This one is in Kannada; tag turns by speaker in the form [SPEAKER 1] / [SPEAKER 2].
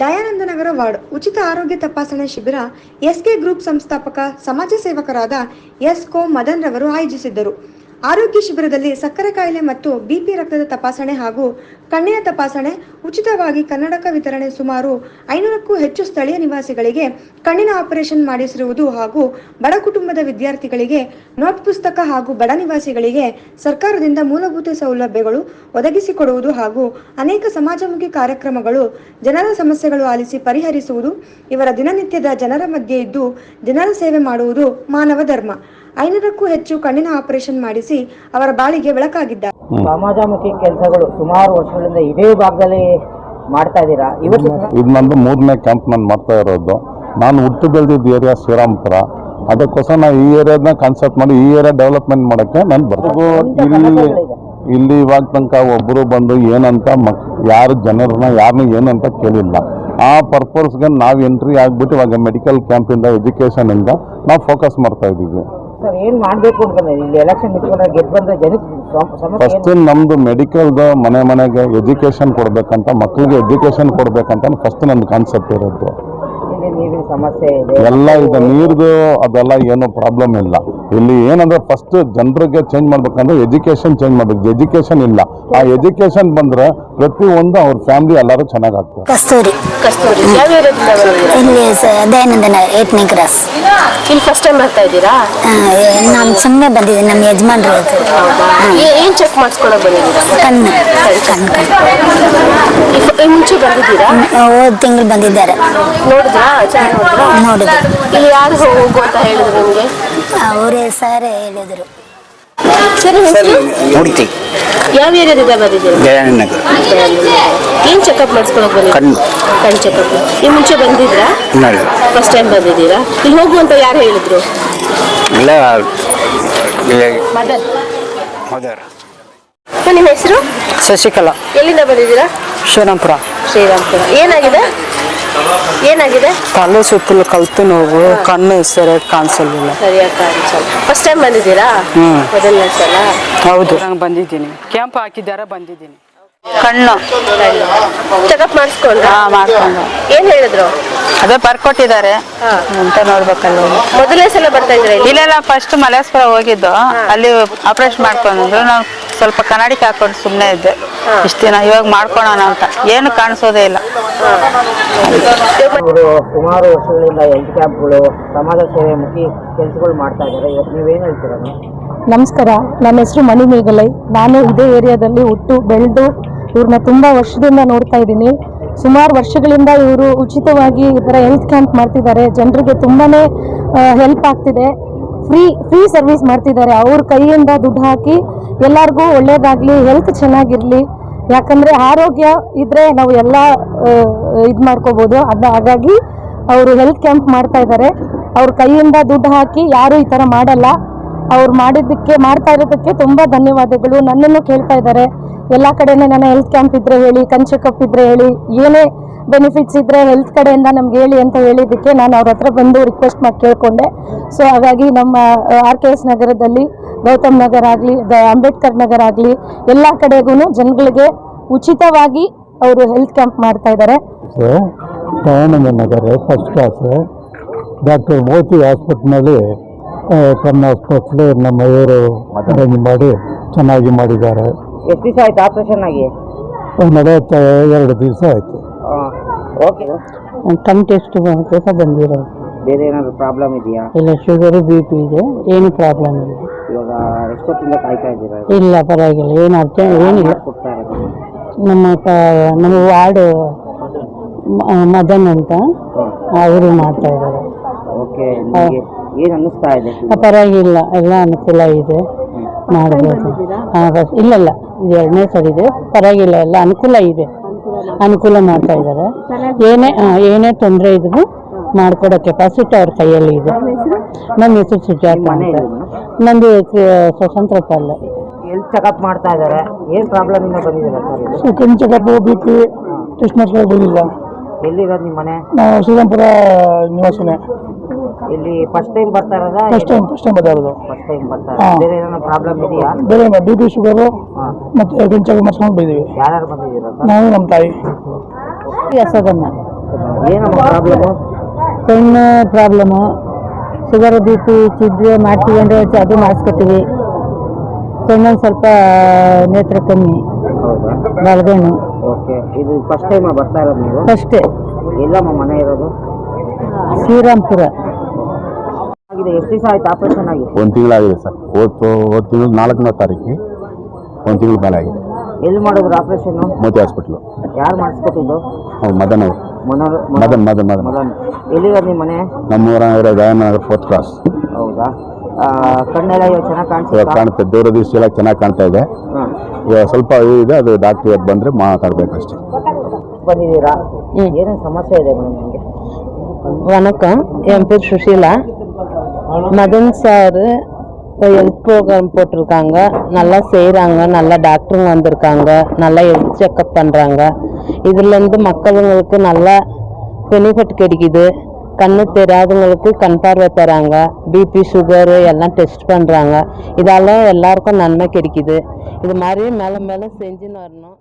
[SPEAKER 1] ದಯಾನಂದನಗರ ವಾರ್ಡ್ ಉಚಿತ ಆರೋಗ್ಯ ತಪಾಸಣೆ ಶಿಬಿರ ಎಸ್ಕೆ ಗ್ರೂಪ್ ಸಂಸ್ಥಾಪಕ, ಸಮಾಜ ಸೇವಕರಾದ ಎಸ್ ಕೋ ಮದನ್ ರವರು ಆಯೋಜಿಸಿದ್ದರು. ಆರೋಗ್ಯ ಶಿಬಿರದಲ್ಲಿ ಸಕ್ಕರೆ ಕಾಯಿಲೆ ಮತ್ತು ಬಿಪಿ ರಕ್ತದ ತಪಾಸಣೆ ಹಾಗೂ ಕಣ್ಣಿನ ತಪಾಸಣೆ, ಉಚಿತವಾಗಿ ಕನ್ನಡಕ ವಿತರಣೆ ಸುಮಾರು ಐನೂರಕ್ಕೂ ಹೆಚ್ಚು ಸ್ಥಳೀಯ ನಿವಾಸಿಗಳಿಗೆ ಕಣ್ಣಿನ ಆಪರೇಷನ್ ಮಾಡಿಸಿರುವುದು ಹಾಗೂ ಬಡ ಕುಟುಂಬದ ವಿದ್ಯಾರ್ಥಿಗಳಿಗೆ ನೋಟ್ ಪುಸ್ತಕ ಹಾಗೂ ಬಡ ನಿವಾಸಿಗಳಿಗೆ ಸರ್ಕಾರದಿಂದ ಮೂಲಭೂತ ಸೌಲಭ್ಯಗಳು ಒದಗಿಸಿಕೊಡುವುದು ಹಾಗೂ ಅನೇಕ ಸಮಾಜಮುಖಿ ಕಾರ್ಯಕ್ರಮಗಳು ಜನರ ಸಮಸ್ಯೆಗಳು ಆಲಿಸಿ ಪರಿಹರಿಸುವುದು, ಇವರ ದಿನನಿತ್ಯದ ಜನರ ಮಧ್ಯೆ ಇದ್ದು ಜನರ ಸೇವೆ ಮಾಡುವುದು ಮಾನವ ಧರ್ಮ. ಐನೂರಕ್ಕೂ ಹೆಚ್ಚು ಕಣ್ಣಿನ ಆಪರೇಷನ್ ಮಾಡಿಸಿ ಅವರ ಬಾಳಿಗೆ ಬೆಳಕಾಗಿದ್ದಾರೆ.
[SPEAKER 2] ಸಮಾಜಮುಖಿ ಕೆಲಸಗಳು ಸುಮಾರು ವರ್ಷಗಳಿಂದ ಇದೇ ಭಾಗದಲ್ಲಿ ಮಾಡ್ತಾ ಇದ್ದೀರಾ? ಇವತ್ತು
[SPEAKER 3] ಇದು ನಂದು ಮೂರನೇ ಕ್ಯಾಂಪ್ ನಾನು ಮಾಡ್ತಾ ಇರೋದು. ನಾನು ಹುಟ್ಟು ಬೆಳೆದಿದ್ದ ಏರಿಯಾ ಶ್ರೀರಾಮ್ಪುರ. ಅದಕ್ಕೋಸ್ಕರ ನಾನು ಈ ಏರಿಯಾದ ಕಾನ್ಸೆಪ್ಟ್ ಮಾಡಿ ಈ ಏರಿಯಾ ಡೆವಲಪ್ಮೆಂಟ್ ಮಾಡೋಕ್ಕೆ ನಾನು ಬರ್ತೀನಿ. ಇಲ್ಲಿ ಇಲ್ಲಿ ಇವಾಗ ತನಕ ಒಬ್ಬರು ಬಂದು ಏನಂತ ಮಕ್ ಯಾರು ಜನರನ್ನ ಯಾರನ್ನ ಏನಂತ ಕೇಳಿಲ್ಲ. ಆ ಪರ್ಪಸ್ಗೆ ನಾವು ಎಂಟ್ರಿ ಆಗಿಬಿಟ್ಟು ಇವಾಗ ಮೆಡಿಕಲ್ ಕ್ಯಾಂಪಿಂದ ಎಜುಕೇಷನಿಂದ ನಾವು ಫೋಕಸ್ ಮಾಡ್ತಾ ಇದ್ದೀವಿ.
[SPEAKER 2] ಸರ್ ಏನ್ ಮಾಡ್ಬೇಕು ಅನ್ಕೊಂಡ್ರೆ ಇಲ್ಲಿ ಎಲೆಕ್ಷನ್ ನಿಂತ್ಕೊಂಡ್ರೆ ಗೆದ್ದು ಬಂದ್ರೆ ಜನಕ್ಕೆ ಸಮಸ್ಯೆ
[SPEAKER 3] ಫಸ್ಟ್ ನಮ್ದು ಮೆಡಿಕಲ್ದು ಮನೆ ಮನೆಗೆ ಎಜುಕೇಶನ್ ಕೊಡ್ಬೇಕಂತ ಮಕ್ಕಳಿಗೆ ಎಜುಕೇಶನ್ ಕೊಡ್ಬೇಕಂತ ಫಸ್ಟ್ ನಮ್ದು ಕಾನ್ಸೆಪ್ಟ್ ಇರೋದು.
[SPEAKER 2] ಇಲ್ಲಿ ನೀರಿನ ಸಮಸ್ಯೆ ಇದೆ.
[SPEAKER 3] ಎಲ್ಲ ಇದೆ ನೀರ್ದು ಅದೆಲ್ಲ ಏನು ಪ್ರಾಬ್ಲಮ್ ಇಲ್ಲ. ಇಲ್ಲಿ ಏನಂದ್ರೆ ಫಸ್ಟ್ ಜನರಿಗೆ ಚೇಂಜ್ ಮಾಡ್ಬೇಕಂದ್ರೆ ಎಜುಕೇಶನ್ ಚೇಂಜ್ ಮಾಡ್ಬೇಕು. ಎಜುಕೇಶನ್ ಇಲ್ಲ. ಆ ಎಜುಕೇಶನ್ ಬಂದ್ರೆ ಪ್ರತಿಯೊಂದು ಅವ್ರ ಫ್ಯಾಮಿಲಿ ಎಲ್ಲರೂ ಚೆನ್ನಾಗಿ ಆಗ್ತಾರೆ.
[SPEAKER 4] ಕಸ್ತೂರಿ.
[SPEAKER 5] ಕಸ್ತೂರಿ.
[SPEAKER 4] ಇಲ್ಲಿ ಸ- ದಯಾನಂದನ ಏಟ್ನೇ ಕ್ರಾಸ್
[SPEAKER 5] ಇಲ್ಲಿ ಫಸ್ಟ್ ಟೈಮ್ ಬರ್ತಾ ಇದ್ದೀರಾ?
[SPEAKER 4] ನಾನು ಸುಮ್ಮನೆ ಬಂದಿದ್ದೀನಿ. ನಮ್ಮ ಯಜಮಾನ್ರು
[SPEAKER 5] ಏನು ಚೆಕ್ ಮಾಡಿಸ್ಕೊಳಕ್ ಬಂದಿದ್ದೀರಾ?
[SPEAKER 4] ಕಣ್ಣು. ಕಣ್ಣು ಕಣ್ಣು.
[SPEAKER 5] ಈ ಫ- ಈ ಮುಂಚೆ ಬಂದಿದ್ದೀರಾ?
[SPEAKER 4] ಹೋದ ತಿಂಗಳು ಬಂದಿದ್ದಾರೆ.
[SPEAKER 5] ನೋಡಿದ್ರಾ? ನೋಡಿದ್ರೆ?
[SPEAKER 4] ನೋಡಿದ್ರಾ
[SPEAKER 5] ಇಲ್ಲಿ ಯಾರು ಹೋಗು ಅಂತ ಹೇಳಿದ್ರು ನಿಮ್ಗೆ?
[SPEAKER 4] ಅವರೇ ಸರ್ ಹೇಳಿದರು.
[SPEAKER 6] ಮೂರ್ತಿ.
[SPEAKER 5] ಯಾವ ಏರಿಯಾದಿಂದ ಬಂದಿದ್ದೀರಾ?
[SPEAKER 6] ದಯಾನಂದ ನಗರ.
[SPEAKER 5] ಏನ್ ಚೆಕಪ್ ಮಾಡಿಸ್ಕೊಳಕ್ ಬಂದಿದ್ದೀರಾ
[SPEAKER 6] ಕಣ್ಣು.
[SPEAKER 5] ಕಣ್ ಚೆಕಪ್ ಈ ಮುಂಚೆ ಬಂದಿದ್ರಾ?
[SPEAKER 6] ನಾಳೆ
[SPEAKER 5] ಫಸ್ಟ್ ಟೈಮ್ ಬಂದಿದ್ದೀರಾ? ಇಲ್ಲಿ ಹೋಗು ಅಂತ ಯಾರು ಹೇಳಿದ್ರು?
[SPEAKER 6] ಎಲ್ಲ
[SPEAKER 5] ಮದನ್
[SPEAKER 6] ಹೋದಾರ
[SPEAKER 5] ನಿಮ್ಮ ಹೆಸರು?
[SPEAKER 2] ಶಶಿಕಲಾ.
[SPEAKER 5] ಎಲ್ಲಿಂದ ಬಂದಿದ್ದೀರಾ?
[SPEAKER 2] ಶ್ರೀರಾಮ್ಪುರ
[SPEAKER 5] ಶ್ರೀರಾಮ್ಪುರ ಏನಾಗಿದೆ? ಏನಾಗಿದೆ?
[SPEAKER 2] ತಲೆ ಸುತ್ತಲು ಕಲ್ತು ನೋವು ಕಣ್ಣು ಸರಿ ಕಾಣಿಸಲಿಲ್ಲ.
[SPEAKER 5] ಸರಿಯಾಗಿ ಕಾಣಿಸಲ್ಲ. ಫಸ್ಟ್ ಟೈಮ್ ಬಂದಿದ್ದೀರಾ? ಮೊದಲನೇ ಸಲ?
[SPEAKER 2] ಹೌದು. ನಾನು ಬಂದಿದ್ದೀನಿ. ಕ್ಯಾಂಪ್ ಹಾಕಿದ್ದಾರೆ ಬಂದಿದ್ದೀನಿ. ಕಣ್ಣು.
[SPEAKER 5] ಚೆಕಪ್ ಮಾಡಿಸ್ಕೊಂಡ್ರಾ?
[SPEAKER 2] ಹಾ ಮಾಡ್ಕೊಂಡು
[SPEAKER 5] ಏನ್ ಹೇಳಿದ್ರು?
[SPEAKER 2] ಅದೇ ಬರ್ಕೊಟ್ಟಿದ್ದಾರೆ. ಅಂತ ನೋಡ್ಬೇಕಲ್ಲ.
[SPEAKER 5] ಮೊದಲನೇ ಸಲ ಬರ್ತಾ ಇದ್ರೆ
[SPEAKER 2] ಇಲ್ಲೆಲ್ಲ ಫಸ್ಟ್ ಮಲೇಶ್ವರ ಹೋಗಿದ್ದು. ಅಲ್ಲಿ ಆಪರೇಷನ್ ಮಾಡ್ಕೊಂಡಿದ್ರು ನಾವು ಸ್ವಲ್ಪ ಕನ್ನಡಿಗೆ ಹಾಕೊಂಡು ಸುಮ್ಮನೆ ಇದ್ದೆ. ಇಷ್ಟು ದಿನ ಇವಾಗ ಮಾಡ್ಕೊಳೋಣ ಅಂತ. ಏನು ಕಾಣಿಸೋದೇ ಇಲ್ಲ.
[SPEAKER 7] ಅವರು ಸುಮಾರು ವರ್ಷಗಳಿಂದ ಹೆಲ್ತ್ ಕ್ಯಾಂಪ್ಗಳು ಸಮಾಜ ಸೇವೆ ಮುಖಿ ಕೆಲಸಗಳು ಮಾಡ್ತಾ ಇದ್ದಾರೆ. ಇವತ್ತು ನೀವೇನು ಹೇಳ್ತೀರಾ
[SPEAKER 8] ನಮಸ್ಕಾರ. ನನ್ನ ಹೆಸರು ಮಣಿ ಮೇಘಲೈ. ನಾನು ಇದೇ ಏರಿಯಾದಲ್ಲಿ ಹುಟ್ಟು ಬೆಳೆದು ಇವ್ರನ್ನ ತುಂಬ ವರ್ಷದಿಂದ ನೋಡ್ತಾ ಇದ್ದೀನಿ. ಸುಮಾರು ವರ್ಷಗಳಿಂದ ಇವರು ಉಚಿತವಾಗಿ ಈ ಥರ ಹೆಲ್ತ್ ಕ್ಯಾಂಪ್ ಮಾಡ್ತಿದ್ದಾರೆ. ಜನರಿಗೆ ತುಂಬಾ ಹೆಲ್ಪ್ ಆಗ್ತಿದೆ. ಫ್ರೀ ಫ್ರೀ ಸರ್ವಿಸ್ ಮಾಡ್ತಿದ್ದಾರೆ. ಅವ್ರ ಕೈಯಿಂದ ದುಡ್ಡು ಹಾಕಿ ಎಲ್ಲರಿಗೂ ಒಳ್ಳೇದಾಗಲಿ ಹೆಲ್ತ್ ಚೆನ್ನಾಗಿರಲಿ. ಯಾಕಂದರೆ ಆರೋಗ್ಯ ಇದ್ದರೆ ನಾವು ಎಲ್ಲ ಇದು ಮಾಡ್ಕೋಬೋದು. ಅದು ಹಾಗಾಗಿ ಅವರು ಹೆಲ್ತ್ ಕ್ಯಾಂಪ್ ಮಾಡ್ತಾ ಇದ್ದಾರೆ ಅವ್ರ ಕೈಯಿಂದ ದುಡ್ಡು ಹಾಕಿ ಯಾರೂ ಈ ಥರ ಮಾಡಲ್ಲ. ಅವ್ರು ಮಾಡಿದ್ದಕ್ಕೆ, ಮಾಡ್ತಾ ಇರೋದಕ್ಕೆ ತುಂಬ ಧನ್ಯವಾದಗಳು. ನನ್ನನ್ನು ಕೇಳ್ತಾ ಇದ್ದಾರೆ ಎಲ್ಲ ಕಡೆನೇ ನನ್ನ ಹೆಲ್ತ್ ಕ್ಯಾಂಪ್ ಇದ್ದರೆ ಹೇಳಿ ಕಣ್ ಚೆಕಪ್ ಇದ್ದರೆ ಹೇಳಿ, ಏನೇ ಬೆನಿಫಿಟ್ಸ್ ಇದ್ರೆ ಹೆಲ್ತ್ ಕಡೆಯಿಂದ ನಮ್ಗೆ ಹೇಳಿ ಅಂತ ಹೇಳಿದ್ದಕ್ಕೆ ನಾನು ಅವ್ರ ಹತ್ರ ಬಂದು ರಿಕ್ವೆಸ್ಟ್ ಮಾಡಿ ಕೇಳಿಕೊಂಡೆ. ಸೊ ಹಾಗಾಗಿ ನಮ್ಮ ಆರ್ ಕೆ ಎಸ್ ನಗರದಲ್ಲಿ ಗೌತಮ್ ನಗರ ಆಗಲಿ ಅಂಬೇಡ್ಕರ್ ನಗರ ಆಗಲಿ ಎಲ್ಲ ಕಡೆಗೂ ಜನಗಳಿಗೆ ಉಚಿತವಾಗಿ ಅವರು ಹೆಲ್ತ್ ಕ್ಯಾಂಪ್ ಮಾಡ್ತಾ ಇದ್ದಾರೆ
[SPEAKER 3] ನಗರ ಫಸ್ಟ್ ಕ್ಲಾಸ್ ಡಾಕ್ಟರ್ ಮೋತಿ ಹಾಸ್ಪಿಟ್ಲಲ್ಲಿ ಕಣ್ಣು ಹಾಸ್ಪಿಟ್ಲು ನಮ್ಮ ಇವರು ಅರೇಂಜ್ ಮಾಡಿ ಚೆನ್ನಾಗಿ ಮಾಡಿದ್ದಾರೆ.
[SPEAKER 7] ಎಷ್ಟು ದಿವಸ ಆಯ್ತು ಆಪರೇಷನ್ ಆಗಿ?
[SPEAKER 3] ನಡೆಯುತ್ತೆ ಎರಡು ದಿವಸ ಆಯಿತು.
[SPEAKER 7] ಓಕೆ
[SPEAKER 8] ಕಣ್ ಟೆಸ್ಟ್ ಸಹ ಬಂದಿರೋದು?
[SPEAKER 7] ಬೇರೆ ಏನಾದ್ರು ಪ್ರಾಬ್ಲಮ್ ಇದೆಯಾ?
[SPEAKER 8] ಇಲ್ಲ ಶುಗರು ಬಿ ಪಿ ಇದೆ. ಏನು ಪ್ರಾಬ್ಲಮ್ ಇಲ್ಲ.
[SPEAKER 7] ಇವಾಗ ಎಷ್ಟೊತ್ತಿಂದ ಕಾಯ್ತಾ ಇದ್ದೀರಾ?
[SPEAKER 8] ಇಲ್ಲ ಪರವಾಗಿಲ್ಲ. ಏನು ಅರ್ಥ ಏನಿಲ್ಲ.
[SPEAKER 7] ಕೊಡ್ತಾ ಇರೋದು.
[SPEAKER 8] ನಮ್ಮ ನಮ್ಮ ವಾರ್ಡು ಮ- ಮದನ್ ಅಂತ ಅವರು ಮಾಡ್ತಾ ಇದ್ದಾರೆ.
[SPEAKER 7] ಓಕೆ ನಿಮಗೆ ಏನು ಅನ್ನಿಸ್ತಾ ಇದೆ?
[SPEAKER 8] ಪರವಾಗಿಲ್ಲ. ಎಲ್ಲ ಅನುಕೂಲ ಇದೆ. ಮಾಡ್ಬೋದು. ಹಾಂ ಬಸ್ ಇಲ್ಲ ಇಲ್ಲ ಇದು ಎರಡನೇ ಸರಿ ಇದೆ. ಪರವಾಗಿಲ್ಲ ಎಲ್ಲ ಅನುಕೂಲ ಇದೆ. ಅನುಕೂಲ ಮಾಡ್ತಾ ಇದ್ದಾರೆ. ಏನೇ ಏನೇ ತೊಂದರೆ ಇದ್ರು ಮಾಡ್ಕೊಡೋ ಕೆಪಾಸಿಟಿ ಅವ್ರ ಕೈಯಲ್ಲಿ ಇದೆ. ನನ್ನ ಹೆಸರು? ಸುಜಾತ ಅಂತ. ನಂದು ಸ್ವತಂತ್ರ ಪಾಲ್
[SPEAKER 7] ಹೆಲ್ತ್ ಚೆಕಪ್ ಮಾಡ್ತಾ ಇದ್ದಾರೆ? ಏನು ಪ್ರಾಬ್ಲಮ್ ಇಂದ ಬಂದಿದ್ದೀರಾ
[SPEAKER 8] sir checkup B P test ಮಾಡಿಸ್ಕೊಂಡು ಬಂದಿಲ್ಲ
[SPEAKER 7] ಎಲ್ಲಿರೋದು ನಿಮ್ಮ ಮನೆ?
[SPEAKER 8] ನಾವು ಶ್ರೀರಾಮ್ಪುರ ನಿವಾಸನೆ.
[SPEAKER 7] ಇಲ್ಲಿ ಫಸ್ಟ್ ಟೈಮ್ ಬರ್ತಾ ಇರೋದಾ?
[SPEAKER 8] ಫಸ್ಟ್ ಟೈಮ್ ಫಸ್ಟ್ ಟೈಮ್ ಬರೋದು
[SPEAKER 7] ಫಸ್ಟ್ ಟೈಮ್ ಬರ್ತಾ
[SPEAKER 8] ಹಾ.
[SPEAKER 7] ಬೇರೆ ಏನೋ ಪ್ರಾಬ್ಲಮ್ ಇದೆಯಾ?
[SPEAKER 8] ಬೇರೆ ಬಿ ಪಿ ಶುಗರು ಮತ್ತು ಗಂಚಲು ಮಾಡ್ಸ್ಕೊಂಡು ಬಂದಿದ್ದೀವಿ
[SPEAKER 7] ಯಾರ್ಯಾರು ಬಂದಿದ್ದೀರಾ ಸರ್?
[SPEAKER 8] ನಾವು ನಮ್ಮ ತಾಯಿ. ಯಶೋದಮ್ಮ
[SPEAKER 9] ಏನಮ್ಮ ಪ್ರಾಬ್ಲಮ್ಮು
[SPEAKER 7] ಕಣ್ಣು ಪ್ರಾಬ್ಲಮ್ಮು ಶುಗರ್ ಬಿ ಪಿ ಚಿದ್ರೆ ಮಾಡ್ತೀವಿ ಅಂದರೆ ಅದು ಮಾಡಿಸ್ಕೊತೀವಿ. ಕಣ್ಣೊಂದು ಸ್ವಲ್ಪ ನೇತ್ರ ಕಮ್ಮಿ. ಬಲಗಣ್ಣು
[SPEAKER 9] ಓಕೆ. ಇದು ಫಸ್ಟ್ ಟೈಮ್ ಬರ್ತಾ ಇರೋದು ನೀವು?
[SPEAKER 7] ಅಷ್ಟೇ
[SPEAKER 9] ಎಲ್ಲಮ್ಮ ಮನೆ ಇರೋದು?
[SPEAKER 7] ಶ್ರೀರಾಮ್ಪುರ.
[SPEAKER 9] ಆಗಿದೆ. ಎಷ್ಟು ದಿವಸ ಆಯ್ತು ಆಪರೇಷನ್ ಆಗಿ?
[SPEAKER 10] ಒಂದು ತಿಂಗಳಾಗಿದೆ ಸರ್. ಓದ್ತು ಹೋದ ತಿಂಗಳು ನಾಲ್ಕನೇ ತಾರೀಕು ಒಂದು ತಿಂಗಳು ಮೇಲೆ ಆಗಿದೆ.
[SPEAKER 9] ಎಲ್ಲಿ ಮಾಡಿದ್ರು ಆಪರೇಷನ್
[SPEAKER 10] ಮೋತಿ ಹಾಸ್ಪಿಟ್ಲು
[SPEAKER 9] ಯಾರು ಮಾಡಿಸ್ಕೊಟ್ಟಿದ್ದು?
[SPEAKER 10] ಅವ್ರು ಮದನ್ ಅವರು.
[SPEAKER 9] ಮನೋರ್
[SPEAKER 10] ಮದನ್ ಮದನ್ ಮದನ್.
[SPEAKER 9] ಮದನ್. ಎಲ್ಲಿರೋದು ನಿಮ್ಮ ಮನೆ?
[SPEAKER 10] ನಮ್ಮೂರ ಇರೋ ದಯಾನಗರ ಫೋರ್ತ್ ಕ್ರಾಸ್
[SPEAKER 9] ಹೌದಾ? ಕಣ್ಣೆಲ್ಲ ಇವಾಗ ಚೆನ್ನಾಗಿ
[SPEAKER 10] ಇವಾಗ
[SPEAKER 9] ಕಾಣಿಸುತ್ತಾ
[SPEAKER 10] ಕಾಣುತ್ತೆ ದೂರ ದಿವಸ ಎಲ್ಲ ಚೆನ್ನಾಗಿ ಕಾಣ್ತಾ ಇದೆ
[SPEAKER 9] ಹಾಂ
[SPEAKER 10] ಇವಾಗ ಸ್ವಲ್ಪ ಇದೆ ಅದು ಡಾಕ್ಟ್ರ್ ಇವತ್ತು ಬಂದರೆ ಮಾತಾಡಬೇಕಷ್ಟೇ
[SPEAKER 9] ಬಂದಿದ್ದೀರಾ ಏನೇನು ಸಮಸ್ಯೆ ಇದೆ ಮೇಡಮ್ ನಿಮಗೆ
[SPEAKER 7] வணக்கம் என் பேர் Sushila Madan sir health programme போட்டிருக்காங்க நல்லா செய்கிறாங்க நல்லா டாக்டருங்க வந்திருக்காங்க நல்லா ஹெல்த் செக்கப் பண்ணுறாங்க இதுலேருந்து மக்களுங்களுக்கு நல்லா பெனிஃபிட் கிடைக்குது கண்ணு தெரியாதவங்களுக்கு கண் பார்வை தராங்க பிபி சுகரு எல்லாம் டெஸ்ட் பண்ணுறாங்க இதால் எல்லாருக்கும் நன்மை கிடைக்குது. இது மாதிரி மேலே மேலே செஞ்சுன்னு வரணும்.